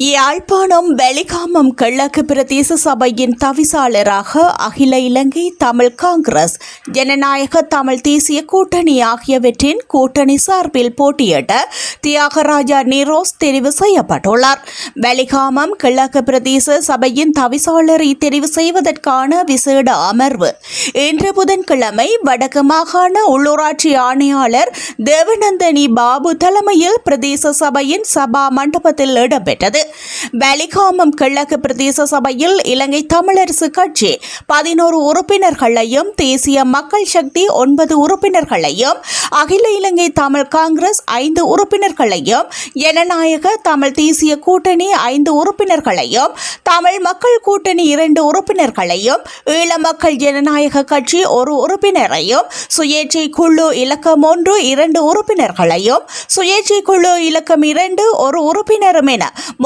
யாழ்ப்பாணம் வெலிகாமம் கிழக்கு பிரதேச சபையின் தவிசாளராக அகில இலங்கை தமிழ் காங்கிரஸ் ஜனநாயக தமிழ் தேசிய கூட்டணி ஆகியவற்றின் கூட்டணி சார்பில் போட்டியிட்ட தியாகராஜா நிரோஸ் தெரிவு செய்யப்பட்டுள்ளார். வெலிகாமம் கிழக்கு பிரதேச சபையின் தவிசாளரை தெரிவு செய்வதற்கான விசேட அமர்வு இன்று புதன்கிழமை வடக்கு மாகாண உள்ளூராட்சி ஆணையாளர் தேவநந்தனி பாபு தலைமையில் பிரதேச சபையின் சபா மண்டபத்தில் இடம்பெற்றது. வேலிகாமம் கிழக்கு பிரதேச சபையில் இலங்கை தமிழரசு கட்சி பதினோரு உறுப்பினர்களையும் தேசிய மக்கள் சக்தி ஒன்பது உறுப்பினர்களையும் அகில இலங்கை தமிழ் காங்கிரஸ் ஐந்து உறுப்பினர்களையும் ஜனநாயக தமிழ் தேசிய கூட்டணி ஐந்து உறுப்பினர்களையும் தமிழ் மக்கள் கூட்டணி இரண்டு உறுப்பினர்களையும் ஈழ மக்கள் ஜனநாயக கட்சி ஒரு உறுப்பினரையும் சுயேட்சை குழு இலக்கம் ஒன்று இரண்டு உறுப்பினர்களையும் சுயேட்சை குழு இலக்கம் இரண்டு ஒரு உறுப்பினரும் என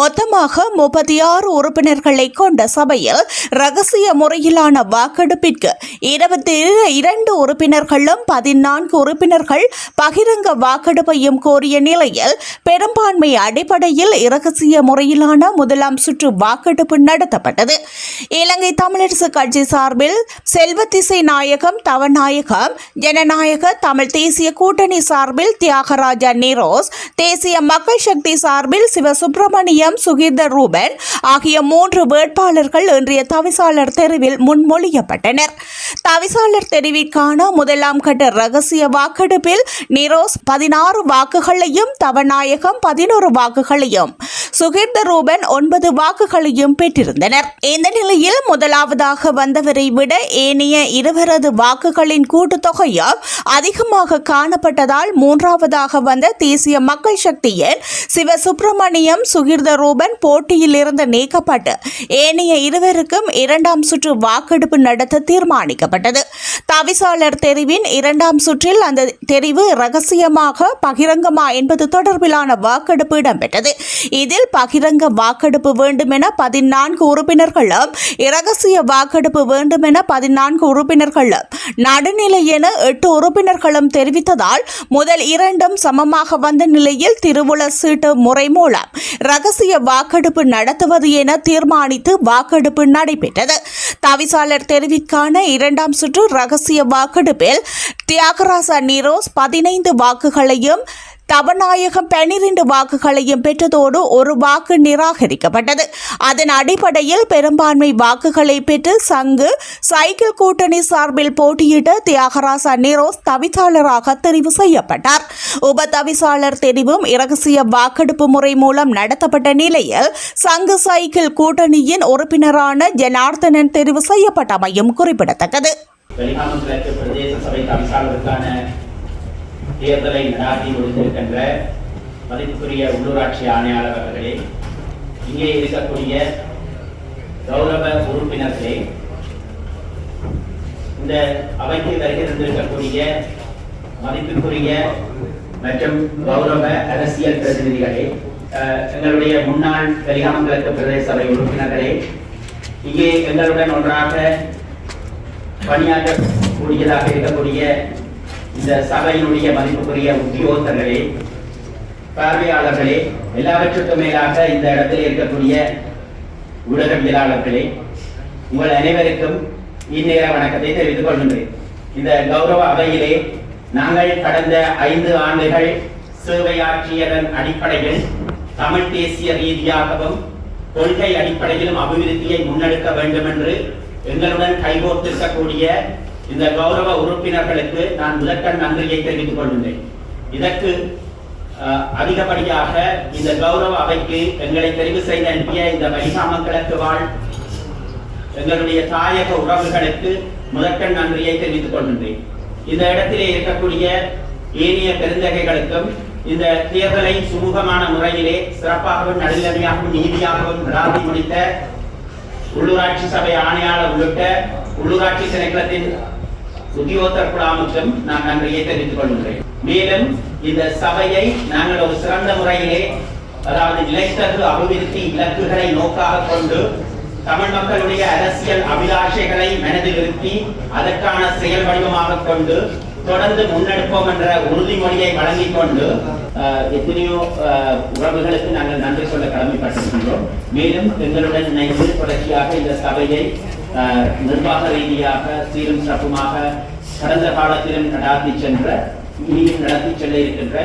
மொத்தமாக முப்பத்தி ஆறு உறுப்பினர்களை கொண்ட சபையில் ரகசிய முறையிலான வாக்கெடுப்பிற்கு இருபத்தி இரண்டு உறுப்பினர்களும் பதினான்கு உறுப்பினர்கள் பகிரங்க வாக்கெடுப்பையும் கோரிய நிலையில் பெரும்பான்மை அடிப்படையில் இரகசிய முறையிலான முதலாம் சுற்று வாக்கெடுப்பு நடத்தப்பட்டது. இலங்கை தமிழரசு கட்சி சார்பில் செல்வத்திசை நாயகம் தவநாயகம் ஜனநாயக தமிழ் தேசிய கூட்டணி சார்பில் தியாகராஜா நிரோஸ் தேசிய மக்கள் சக்தி சார்பில் சிவசுப்பிரமணியம் சுகீர்த ரூபன் ஆகிய மூன்று வேட்பாளர்கள் இன்றைய தவிசாளர் தெருவில் முன்மொழியப்பட்டனர். தவிசாளர் தெரிவிற்கான முதலாம் கட்ட ரகசிய வாக்கெடுப்பில் நிரோஸ் பதினாறு வாக்குகளையும் தவநாயகம் பதினோரு வாக்குகளையும் சுகீர்த ரூபன் ஒன்பது வாக்குகளையும் பெற்றிருந்தனர். இந்த நிலையில் முதலாவதாக வந்தவரை விட ஏனைய இருவரது வாக்குகளின் கூட்டுத்தொகையும் அதிகமாக காணப்பட்டதால் மூன்றாவதாக வந்த தேசிய மக்கள் சக்தியின் சிவசுப்பிரமணியம் சுகீர்த ரூபன் போட்டியில் இருந்து நீக்கப்பட்டு ஏனைய இருவருக்கும் இரண்டாம் சுற்று வாக்கெடுப்பு நடத்த தீர்மானிக்கப்பட்டது. தவிசாளர் தெரிவின் இரண்டாம் சுற்றில் அந்த தெரிவு ரகசியமாக பகிரங்கமா என்பது தொடர்பிலான வாக்கெடுப்பு இடம்பெற்றது. இதில் பகிரங்க வாக்கெடுப்பு வேண்டும் என பதினான்கு உறுப்பினர்களும் இரகசிய வாக்கெடுப்பு வேண்டும் என பதினான்கு உறுப்பினர்களும் நடுநிலை என எட்டு உறுப்பினர்களும் தெரிவித்ததால் முதல் இரண்டும் சமமாக வந்த நிலையில் திருவுள சீட்டு முறை மூலம் ரகசிய வாக்கெடுப்பு நடத்துவது என தீர்மானித்து வாக்கெடுப்பு நடைபெற்றது. தவிசாளர் தெரிவிக்கான இரண்டாம் சுற்று ரகசிய வாக்கெடுப்பில் தியாகராசா நீரோஸ் பதினைந்து வாக்குகளையும் தவநாயகம் பனிரெண்டு வாக்குகளையும் பெற்றதோடு ஒரு வாக்கு நிராகரிக்கப்பட்டது. அதன் அடிப்படையில் பெரும்பான்மை வாக்குகளை பெற்று சங்கு சைக்கிள் கூட்டணி சார்பில் போட்டியிட்ட தியாகராசா நிரோஸ் தவிசாளராக தெரிவு செய்யப்பட்டார். உப தவிசாளர் தெரிவும் இரகசிய வாக்கெடுப்பு முறை மூலம் நடத்தப்பட்ட நிலையில் சங்கு சைக்கிள் கூட்டணியின் உறுப்பினரான ஜனார்த்தனன் தெரிவு செய்யப்பட்டமையும் குறிப்பிடத்தக்கது. பிரதேச சபை தவிசாளருக்கான தேர்தலை நடாத்தி முடித்திருக்கின்ற மதிப்புக்குரிய உள்ளூராட்சி ஆணையாளர் அவர்களே இங்கே இருக்கக்கூடிய கௌரவ உறுப்பினர்களே இந்த அவைக்கு வருகிறந்திருக்கக்கூடிய மதிப்புக்குரிய மற்றும் கௌரவ அரசியல் பிரதிநிதிகளே எங்களுடைய முன்னாள் வெளிகாமம் கிழக்கு பிரதேச சபை உறுப்பினர்களே இங்கே எங்களுடன் ஒன்றாக பணியாற்றக்கூடியதாக இருக்கக்கூடிய இந்த சபையினுடைய மதிப்புக்குரிய உத்தியோகர்களே பார்வையாளர்களே எல்லாவற்றுக்கும் மேலாக இந்த இடத்தில் இருக்கக்கூடிய ஊடகவியலாளர்களே உங்கள் அனைவருக்கும் இந்நேர வணக்கத்தை தெரிவித்துக் கொள்கின்றேன். இந்த கௌரவ அவையிலே நாங்கள் கடந்த ஐந்து ஆண்டுகள் சேவையாற்றியதன் அடிப்படையில் தமிழ் தேசிய ரீதியாகவும் கொள்கை அடிப்படையிலும் அபிவிருத்தியை முன்னெடுக்க வேண்டும் என்று எங்களுடன் கைகோர்த்திருக்கக்கூடிய இந்த கௌரவ உறுப்பினர்களுக்கு நான் முதற்கண் நன்றியை தெரிவித்துக் கொள்கின்றேன். இதற்கு அஹ், அதிகப்படியாக இந்த கௌரவ அவைக்கு எங்களை தெரிவு செய்து அனுப்பிய இந்த வலிகாம கிழக்கு வாழ் எங்களுடைய தாயக உறவுகளுக்கு முதற்கண் நன்றியை தெரிவித்துக் கொள்கின்றேன். இந்த இடத்திலே இருக்கக்கூடிய ஏனைய பெருந்தகைகளுக்கும் இந்த தேர்தலை சுமூகமான முறையிலே சிறப்பாகவும் நடுநிலைமையாகவும் நீதியாகவும் நடாத்தி முடித்த உள்ளூராட்சி சபை ஆணையாளர் உள்ளிட்ட உள்ளூராட்சி திணைக்களத்தின் உத்தியோகத்தர் குழாமுக்கும் நான் நன்றியை தெரிவித்துக் கொள்கிறேன் மேலும் இந்த சபையை நாங்கள் ஒரு சிறந்த முறையிலே அதாவது நிலைத்தகு அபிவிருத்தி இலக்குகளை நோக்காக கொண்டு தமிழ் மக்களுடைய அரசியல் அபிலாஷைகளை மனதில் நிறுத்தி அதற்கான செயல் வடிவமாக கொண்டு தொடர்ந்து முன்னெடுப்போம் என்ற உறுதிமொழியை வழங்கிக் கொண்டு அஹ், எத்தனையோ அஹ், உறவுகளுக்கு நாங்கள் நன்றி சொல்ல கடமைப்பட்டிருக்கின்றோம். மேலும் எங்களுடன் இணைந்து தொடர்ச்சியாக இந்த சபையை நிர்வாக ரீதியாக சீரும் சிறப்புமாக கடந்த காலத்திலும் நடாத்தி சென்ற இனியும் நடத்தி செல்ல இருக்கின்ற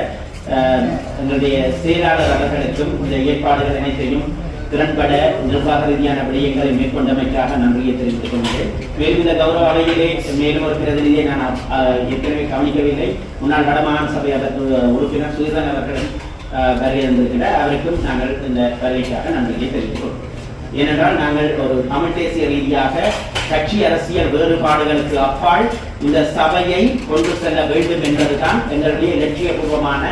எங்களுடைய செயலாளர் அவர்களுக்கும் இந்த ஏற்பாடுகள் அனைத்தையும் திறன்பட நிர்வாக ரீதியான விடயங்களை மேற்கொண்டமைக்காக நன்றியை தெரிவித்துக் கொண்டேன் மேலும் இந்த கௌரவ அவையிலே மேலும் ஒரு பிரதிநிதியை நான் ஏற்கனவே கவனிக்கவில்லை. முன்னாள் வடமாகாண சபை உறுப்பினர் சுயதன் அவர்களும் அஹ், வருகை இருந்திருக்கிறார் அவருக்கும் நாங்கள் இந்த வருகைக்காக நன்றியை தெரிவித்துக் கொள்கிறோம். ஏனென்றால் நாங்கள் ஒரு தமிழ் தேசிய ரீதியாக கட்சி அரசியல் வேறுபாடுகளுக்கு அப்பால் இந்த சபையை கொண்டு செல்ல வேண்டும் என்பதுதான் எங்களுடைய லட்சியபூர்வமான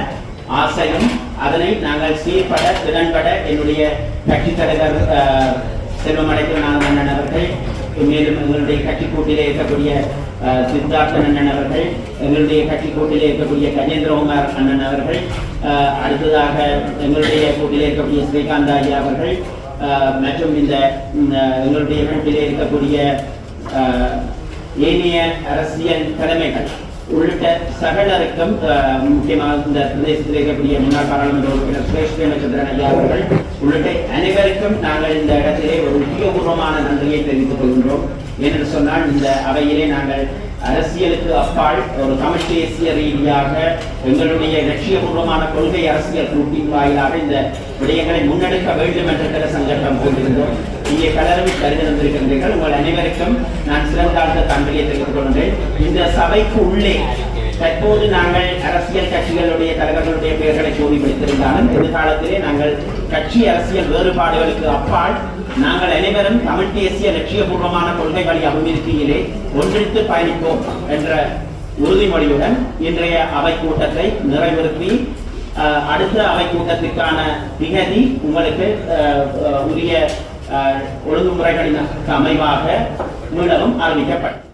ஆசையும். அதனை நாங்கள் சீர்பட திறன்பட என்னுடைய கட்சித் தலைவர் அஹ், செல்வம் அண்ணன் அவர்கள் மேலும் எங்களுடைய கட்சி கூட்டிலே இருக்கக்கூடிய அஹ், சித்தார்த்தன் அண்ணன் அவர்கள் எங்களுடைய கட்சி கூட்டிலே இருக்கக்கூடிய கஜேந்திரகுமார் அண்ணன் அவர்கள் அஹ், அடுத்ததாக எங்களுடைய கூட்டிலே இருக்கக்கூடிய ஸ்ரீகாந்த் ஐயா அவர்கள் மற்றும் இந்த எங்களுடைய கூட்டிலே இருக்கக்கூடிய ஏனைய அரசியல் தலைமைகள் உள்ளிட்ட சகலருக்கும் அஹ், முக்கியமாக இந்த பிரதேசத்தில் இருக்கக்கூடிய முன்னாள் பாராளுமன்ற உறுப்பினர் சுரேஷ் பிரேமச்சந்திரன் ஐயா அவர்கள் உள்ளிட்ட அனைவருக்கும் நாங்கள் இந்த இடத்திலே ஒரு உத்தியோகபூர்வமான நன்றியை தெரிவித்துக் கொள்கின்றோம். என்று சொன்னால் இந்த அவையிலே நாங்கள் அரசியலுக்கு அப்பால் ஒரு தமிழ் தேசிய ரீதியாக எங்களுடைய லட்சியபூர்வமான கொள்கை அரசியல் கூட்டின் வாயிலாக இந்த விடயங்களை முன்னெடுக்க வேண்டும் என்ற சங்கடம் கொண்டிருந்தோம். இங்கே பலரும் கருதிருந்திருக்கின்றீர்கள் உங்கள் அனைவருக்கும் நான் சிறந்தாழ்ந்த தன்மையை தெரிவித்துக் கொள்கிறேன் இந்த சபைக்கு உள்ளே தற்போது நாங்கள் அரசியல் கட்சிகளுடைய தலைவர்களுடைய பெயர்களை சோதிப்படுத்தியிருந்தாலும் எதிர்காலத்திலே நாங்கள் கட்சி அரசியல் வேறுபாடுகளுக்கு அப்பால் நாங்கள் அனைவரும் தமிழ் தேசிய லட்சியபூர்வமான கொள்கை வழி அபிவிருத்தியிலே ஒன்றித்து பயணிப்போம் என்ற உறுதிமொழியுடன் இன்றைய அவை கூட்டத்தை நிறைவேற்றி அஹ், அடுத்த அவை கூட்டத்திற்கான திகதி உங்களுக்கு அஹ், உரிய அஹ், ஒழுங்குமுறைகளின் அமைவாக மீளவும் அறிவிக்கப்படும்